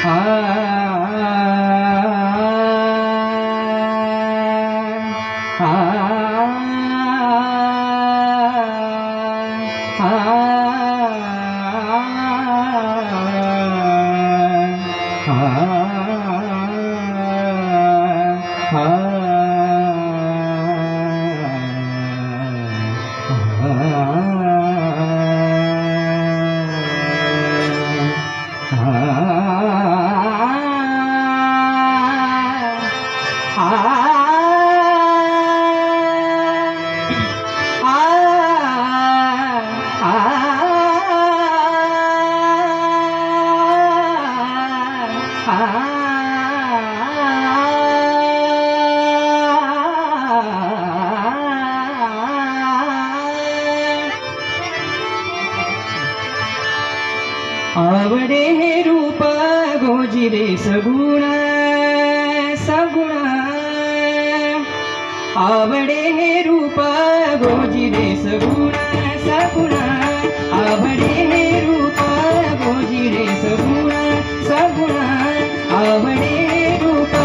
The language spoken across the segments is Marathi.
Ah. आवडे हे रूप गोजिरे सगुण सगुण. आवडे हे रूप गोजिरे सगुण सगुण. आवडे हे रूप गोजिरे सगुण सगुण. आवडे हे रूप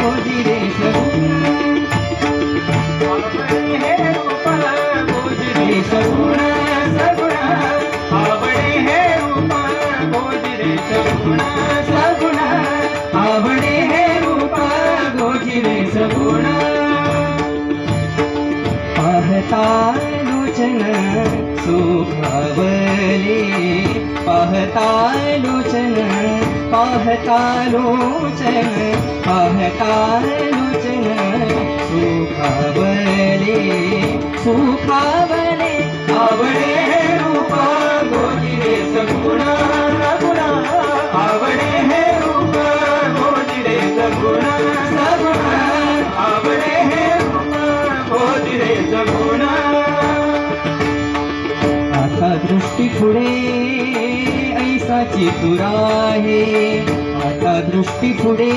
गोजिरे सगुण. आवडे हे सगुण पाहता लोचन सुखावले. पाहता लोचन पाहता लोचन पाहता लोचन सुखावले आवडे दृष्टी पुढे ऐसाची तुराहे आता दृष्टी पुढे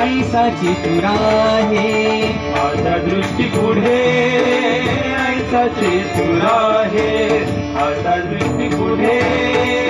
ऐसाची तुराहे आता दृष्टी पुढे ऐसाची तुरा आहे. आता दृष्टी पुढे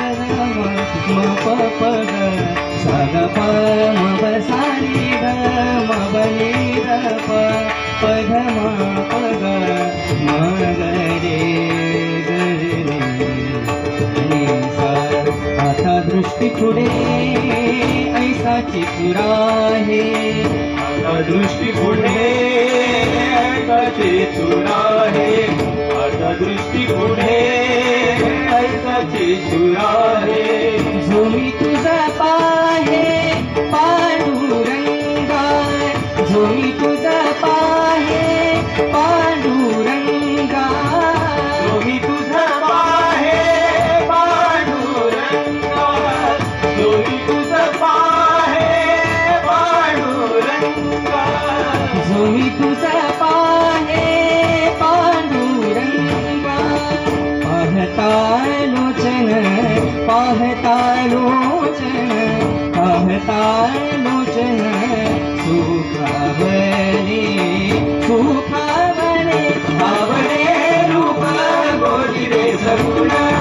म प ग म प नि द प प ग र सा ग प म प सा नि द म प नि द प प ग म प ग म ग रे ग रे नि सा आता दृष्टी पुढे ऐसाची पुरा आहे. आता दृष्टी पुढे ऐसाची तुला आहे आता दृष्टी पुढे ऐसाची चुरा તારું છે ને પાહે તારું છે ને પાહે તારું છે ને સુખાવરી સુખાવરી આવડે રૂપા રે સગુણા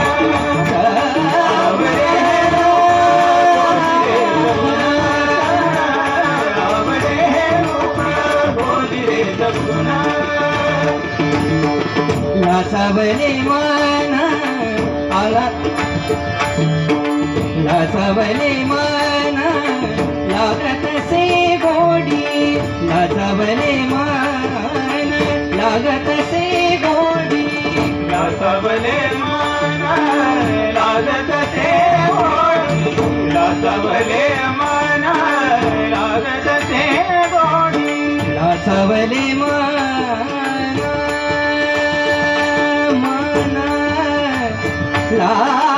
આવડે માના आला लासावले मन लागत से गोडी. लासावले मन लागत से गोडी. सबले मान लागत ते गोडी. सबले मान लागत ते गोडी. लासावले मन मन रा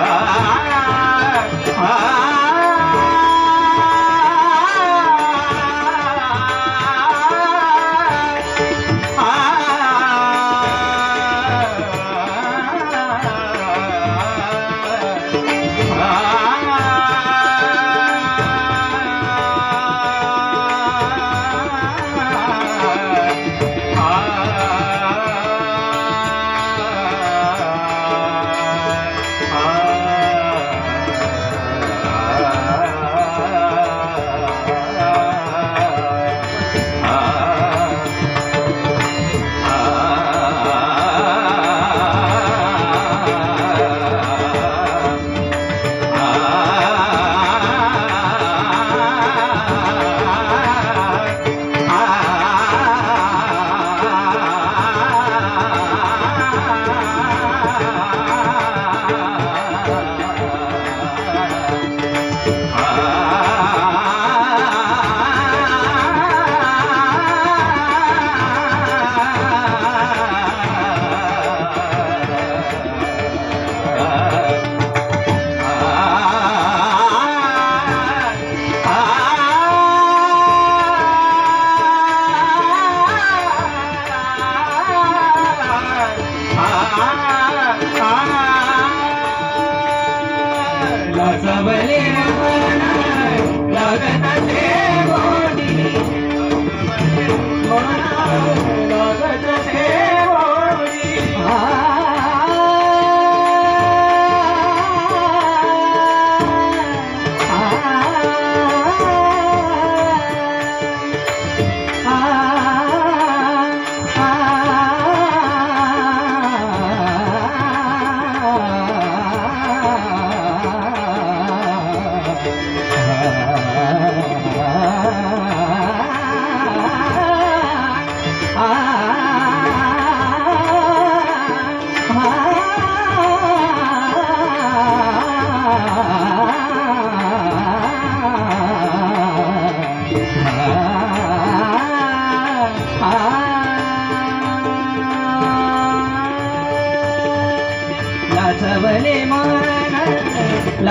봐 Amen.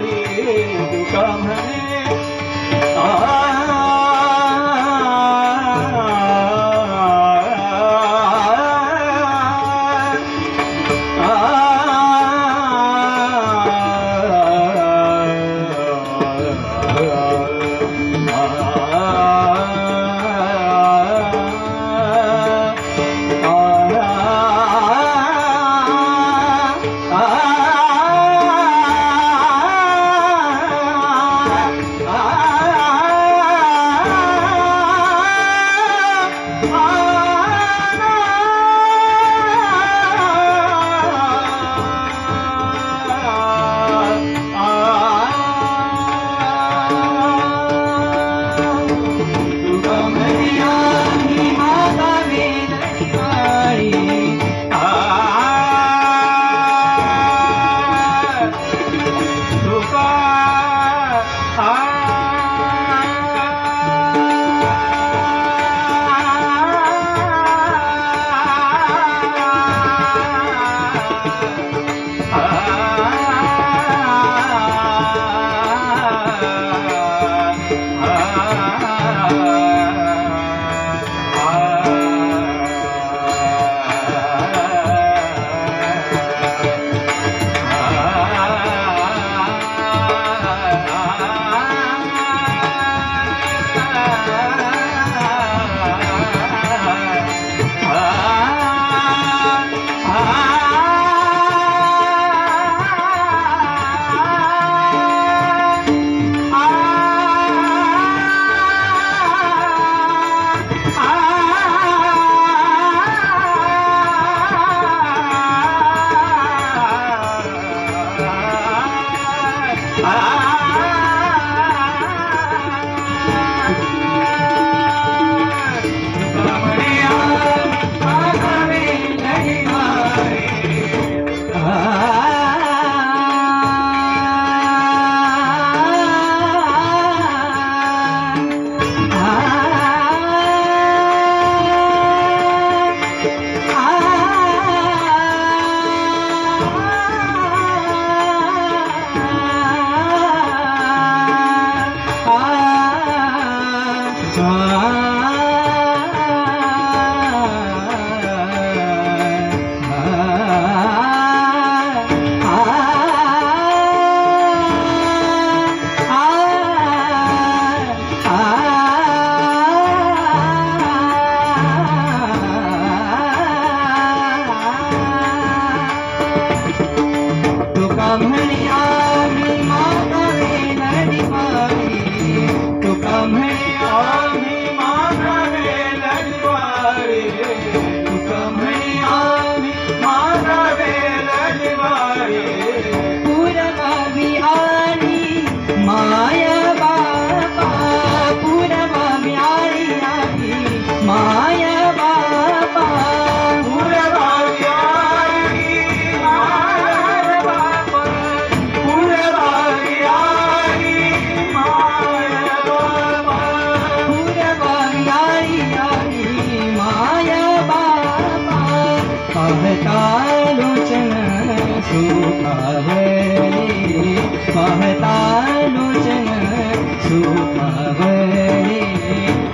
हरी ब्राह्मणे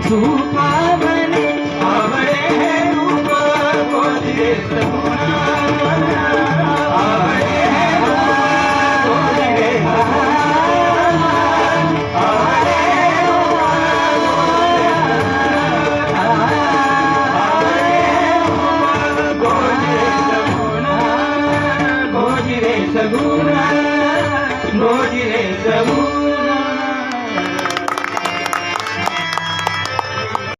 सुखावली आवळे हे रूप गोजिरे सगुण आवळे